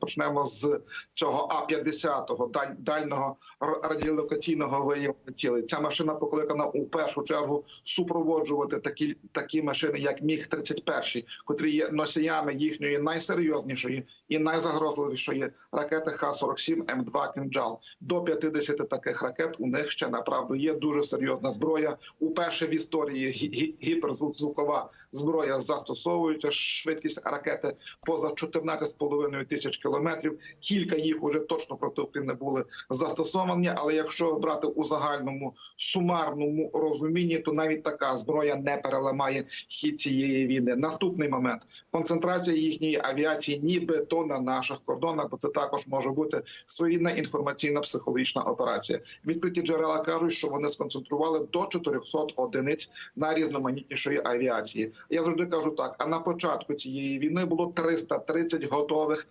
Почнемо з цього А-50, даль, дальнього радіолокаційного виявлення тіла. Ця машина покликана у першу чергу супроводжувати такі, такі машини, як Міг-31, котрі є носіями їхньої найсерйознішої і найзагрозливішої ракети Х-47 М2 «Кинджал». До 50 таких ракет у них ще направду є дуже серйозна зброя. Уперше в історії гі- гі- гіперзвукова зброя застосовується. Швидкість ракети поза 14,5 тисяч кілометрів. Кілька їх уже точно проти України були застосовані. Але якщо брати у загальному сумарному розумінні, то навіть така зброя не переламає хід цієї війни. Наступний момент концентрація їхньої авіації, нібито на наших кордонах, бо це також може бути своєрідна інформаційна психологічна операція. Відкриті джерела кажуть, що вони сконцентрували до 400 одиниць найрізноманітнішої авіації. Я завжди кажу так: а на початку цієї війни було 330 готових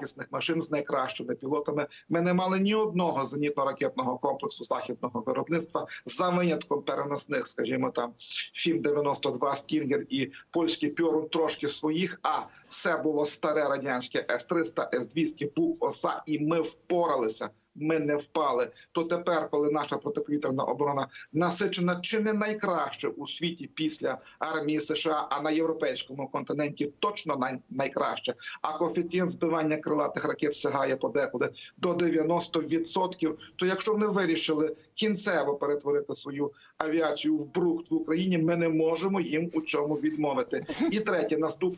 якісних машин з найкращими пілотами. Ми не мали ні одного зенітно-ракетного комплексу західного виробництва за винятком переносних, скажімо там, фім 92 Стінгер і польський Пьорун трошки своїх. А все було старе радянське С-300, С-200, Бук, Оса, і ми впоралися. Ми не впали. То тепер, коли наша протиповітряна оборона насичена чи не найкраще у світі після армії США, а на європейському континенті точно най, найкраще. А коефіцієнт збивання крилатих ракет сягає подекуди до 90%. То якщо вони вирішили кінцево перетворити свою авіацію в брухт в Україні, ми не можемо їм у цьому відмовити. І третє, наступ.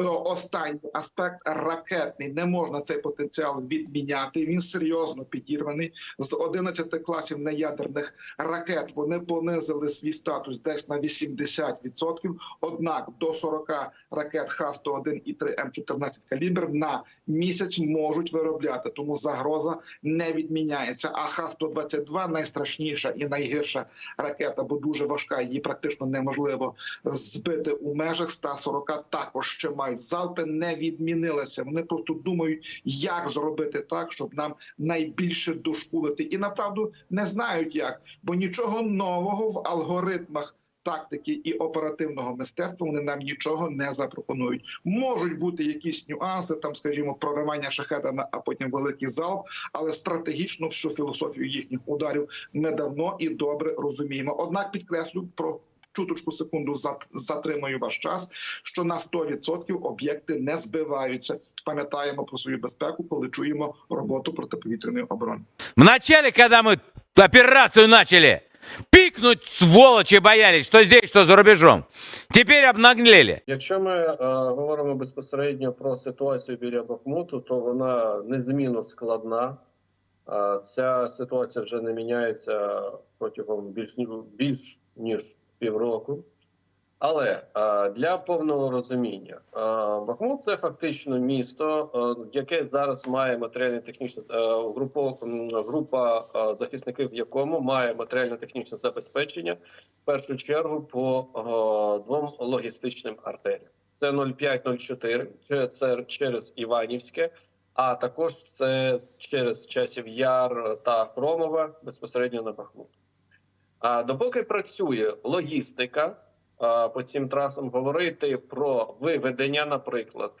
Е, Останній аспект ракетний не можна цей потенціал відміняти. Він серйозно підірваний з 11 класів неядерних ракет. Вони понизили свій статус десь на 80%. Однак до 40 ракет Х-101 і 3 М14 калібр на місяць можуть виробляти. Тому загроза не відміняється. А Х-122 найстрашніша і найгірша ракета, бо дуже важка. Її практично неможливо збити у межах 140 також ще мають залпи не відмінилися. Вони просто думають, як зробити так, щоб нам найбільше дошкулити, і направду не знають як, бо нічого нового в алгоритмах. Тактики і оперативного мистецтва вони нам нічого не запропонують. Можуть бути якісь нюанси, там, скажімо, проривання шахетами, а потім великий залп. Але стратегічно всю філософію їхніх ударів ми давно і добре розуміємо. Однак підкреслю про чуточку секунду за- затримую ваш час, що на 100% об'єкти не збиваються. Пам'ятаємо про свою безпеку, коли чуємо роботу протиповітряної оборони. Вначале, когда мы операцию начали, пикнуть сволочи боялись, что здесь, что за рубежом. Теперь обнаглели. Якщо ми е, говоримо безпосередньо про ситуацію біля Бахмуту, то вона незмінно складна. Е, ця ситуація вже не міняється протягом більш, ні- більш ніж півроку. Але е, для повного розуміння, е, Бахмут це фактично місто, е, яке зараз має матеріально-технічне е, група, захисників, в якому має матеріально-технічне забезпечення в першу чергу по двом логістичним артеріям. Це 0504, це- це через Іванівське, а також це через часів Яр та Хромове безпосередньо на Бахмут. А допоки працює логістика по цим трасам, говорити про виведення, наприклад,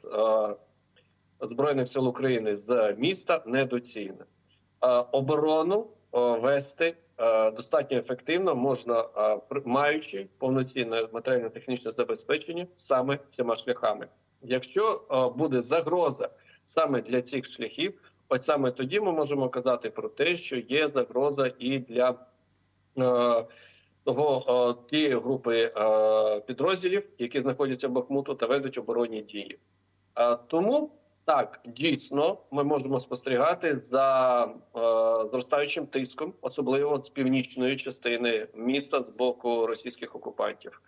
збройних сил України з міста недоцільно. Оборону вести достатньо ефективно можна, маючи повноцінне матеріально-технічне забезпечення саме цими шляхами. Якщо буде загроза саме для цих шляхів, от саме тоді ми можемо казати про те, що є загроза і для того е, тієї групи е, підрозділів, які знаходяться в Бахмуту та ведуть оборонні дії. Е, тому так дійсно ми можемо спостерігати за е, зростаючим тиском, особливо з північної частини міста з боку російських окупантів.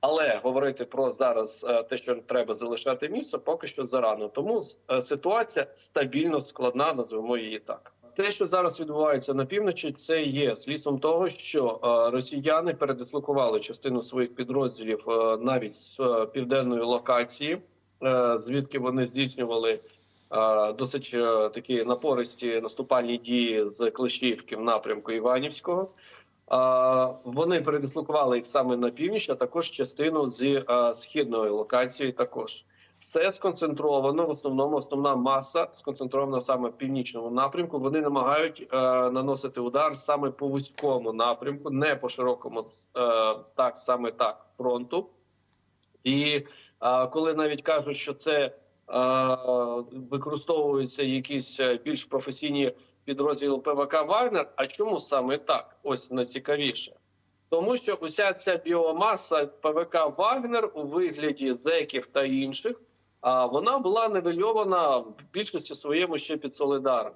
Але говорити про зараз е, те, що треба залишати місце, поки що зарано. Тому е, ситуація стабільно складна, назвемо її так. Те, що зараз відбувається на півночі, це є слідством того, що е, росіяни передислокували частину своїх підрозділів е, навіть з е, південної локації, звідки вони здійснювали досить такі напористі наступальні дії з Клещіївки в напрямку Іванівського. Вони передислокували їх саме на північ, а також частину з східної локації. Також все сконцентровано. В основному основна маса сконцентрована саме в північному напрямку. Вони намагають е, наносити удар саме по вузькому напрямку, не по широкому, е, так саме так фронту. І е, коли навіть кажуть, що це е, використовуються якісь е, більш професійні підрозділи ПВК Вагнер. А чому саме так? Ось найцікавіше. Тому що уся ця біомаса ПВК Вагнер у вигляді зеків та інших, вона була нивельована в більшості своєму ще під Солидаром.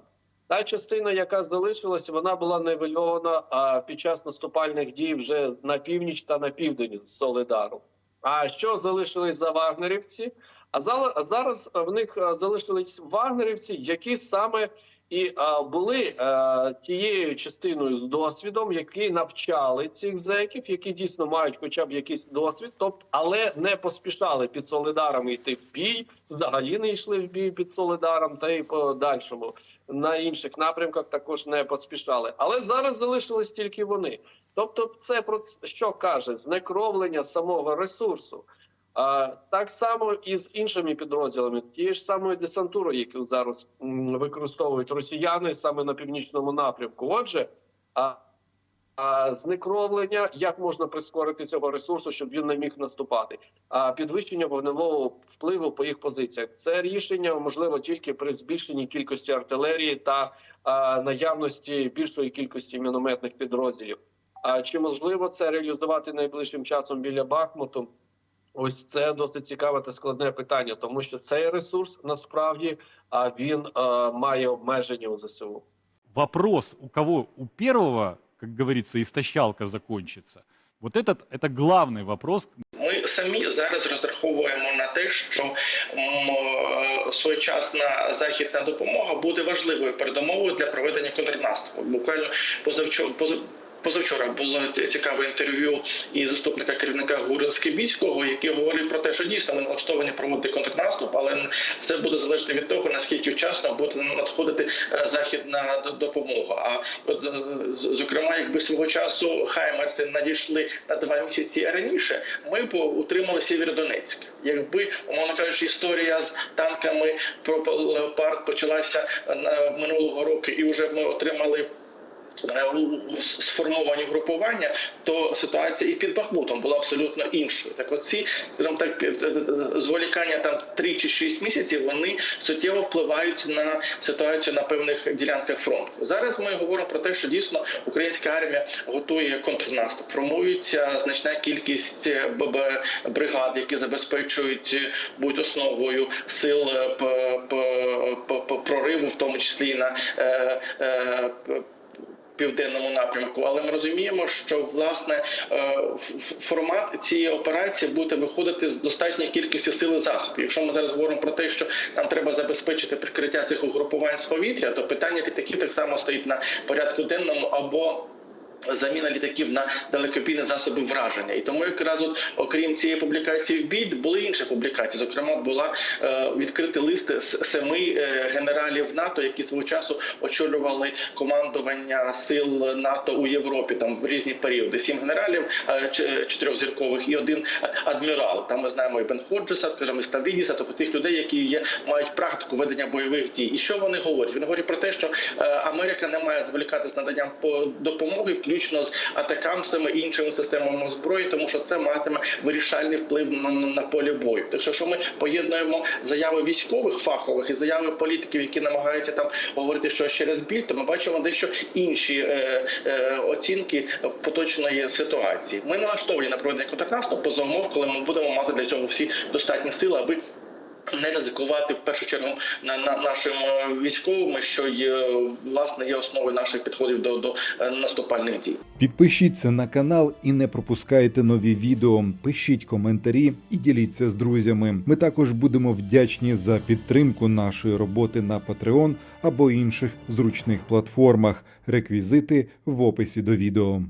Та частина, яка залишилась, вона була нивельована під час наступальних дій вже на північ та на південь з Солидару. А що залишились за вагнерівці? А зараз в них залишились вагнерівці, які саме і а, були а, тією частиною з досвідом, які навчали цих зеків, які дійсно мають хоча б якийсь досвід, тобто, але не поспішали під Солидаром йти в бій, взагалі не йшли в бій під Солидаром, та й по дальшому на інших напрямках також не поспішали. Але зараз залишились тільки вони. Тобто, це про що каже знекровлення самого ресурсу. Так само і з іншими підрозділами, тією ж самою десантурою, яку зараз використовують росіяни саме на північному напрямку. Отже, знекровлення, як можна прискорити цього ресурсу, щоб він не міг наступати, а підвищення вогневого впливу по їх позиціях. Це рішення можливо тільки при збільшенні кількості артилерії та наявності більшої кількості мінометних підрозділів. А чи можливо це реалізувати найближчим часом біля Бахмуту? Ось це досить цікаве та складне питання, тому що цей ресурс насправді а він а, має обмеження у ЗСУ. вопрос, у кого у первого, как говорится, истощалка закончится, вот этот, это главный вопрос, Ми самі зараз розраховуємо на те, що м, е, своєчасна західна допомога буде важливою передумовою для проведення контрнаступу. Буквально позавчора поза- Позавчора було цікаве інтерв'ю і заступника керівника ГУР Скибіцького, який говорив про те, що дійсно ми налаштовані проводити контрнаступ, але це буде залежати від того, наскільки вчасно буде надходити е, західна допомога. А от е, зокрема, якби свого часу Хаймерси надійшли на два місяці раніше, ми б утримали Сєвєродонецьк. Якби умовно кажучи, історія з танками про леопард почалася е, минулого року, і вже ми отримали. Е, сформовані групування, то ситуація і під Бахмутом була абсолютно іншою. Так, оці скажімо так, е, е, зволікання там 3 чи 6 місяців вони суттєво впливають на ситуацію на певних ділянках фронту. Зараз ми говоримо про те, що дійсно українська армія готує контрнаступ. Формується значна кількість бригад, які забезпечують будь основою сил прориву, в тому числі на південному напрямку, але ми розуміємо, що власне е, формат цієї операції буде виходити з достатньої кількості сил і засобів. Якщо ми зараз говоримо про те, що нам треба забезпечити прикриття цих угрупувань з повітря, то питання літаків так само стоїть на порядку денному або Заміна літаків на далекобійні засоби враження, і тому якраз от окрім цієї публікації в бід були інші публікації. Зокрема, була е, відкритий лист з семи е, генералів НАТО, які свого часу очолювали командування сил НАТО у Європі там в різні періоди. Сім генералів е, ч- чотирьохзіркових і один адмірал. Там ми знаємо і Бен Ходжеса, скажімо, і Ставрідіса, тобто тих людей, які є мають практику ведення бойових дій. І що вони говорять? Вони говорять про те, що е, Америка не має зволікати з наданням по допомоги, включно з атакамсами іншими системами зброї, тому що це матиме вирішальний вплив на, на, на полі бою. Так що, що ми поєднуємо заяви військових фахових і заяви політиків, які намагаються там говорити щось через біль, то ми бачимо дещо інші е, е, оцінки поточної ситуації. Ми налаштовані на проведення контрнаступу за умов, коли ми будемо мати для цього всі достатні сили, аби не ризикувати в першу чергу на, на нашим е, військовими, що є власне є основою наших підходів до, до е, наступальних дій. Підпишіться на канал і не пропускайте нові відео. Пишіть коментарі і діліться з друзями. Ми також будемо вдячні за підтримку нашої роботи на Patreon або інших зручних платформах. Реквізити в описі до відео.